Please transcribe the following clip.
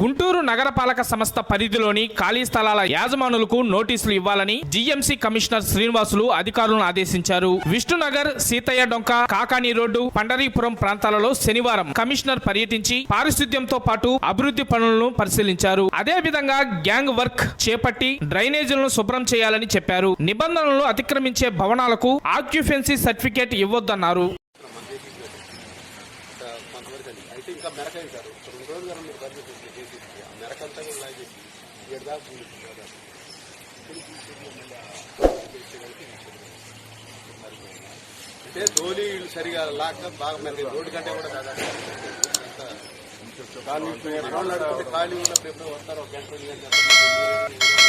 గుంటూరు నగరపాలక సంస్థ పరిధిలోని ఖాళీ స్థలాల యాజమానులకు నోటీసులు ఇవ్వాలని జీఎంసీ కమిషనర్ శ్రీనివాసులు అధికారులను ఆదేశించారు. విష్ణునగర్ సీతయ్య డొంక కాకాని రోడ్డు పండరీపురం ప్రాంతాలలో శనివారం కమిషనర్ పర్యటించి పారిశుద్ధ్యంతో పాటు అభివృద్ధి పనులను పరిశీలించారు. అదే విధంగా గ్యాంగ్ వర్క్ చేపట్టి డ్రైనేజీలను శుభ్రం చేయాలని చెప్పారు. నిబంధనలు అతిక్రమించే భవనాలకు ఆక్యుపెన్సీ సర్టిఫికేట్ ఇవ్వొద్దన్నారు. కొంతవరకు అండి అయితే ఇంకా మెరక సార్ రెండు రోజులు కానీ మీరు బడ్జెట్ ఉంది చేసి ఆ మెరక అంతా కూడా లాగేసి ఏడు దాకా ఉంది కదా. అంటే ధోని వీళ్ళు సరిగా లాక్క బాగా మెరక రోడ్డు కంటే కూడా దాదాపు అంతా ఖాళీ ఇప్పుడు ఎక్కడ ఖాళీ ఉన్నప్పుడు ఎప్పుడో వస్తారు ఒక గంట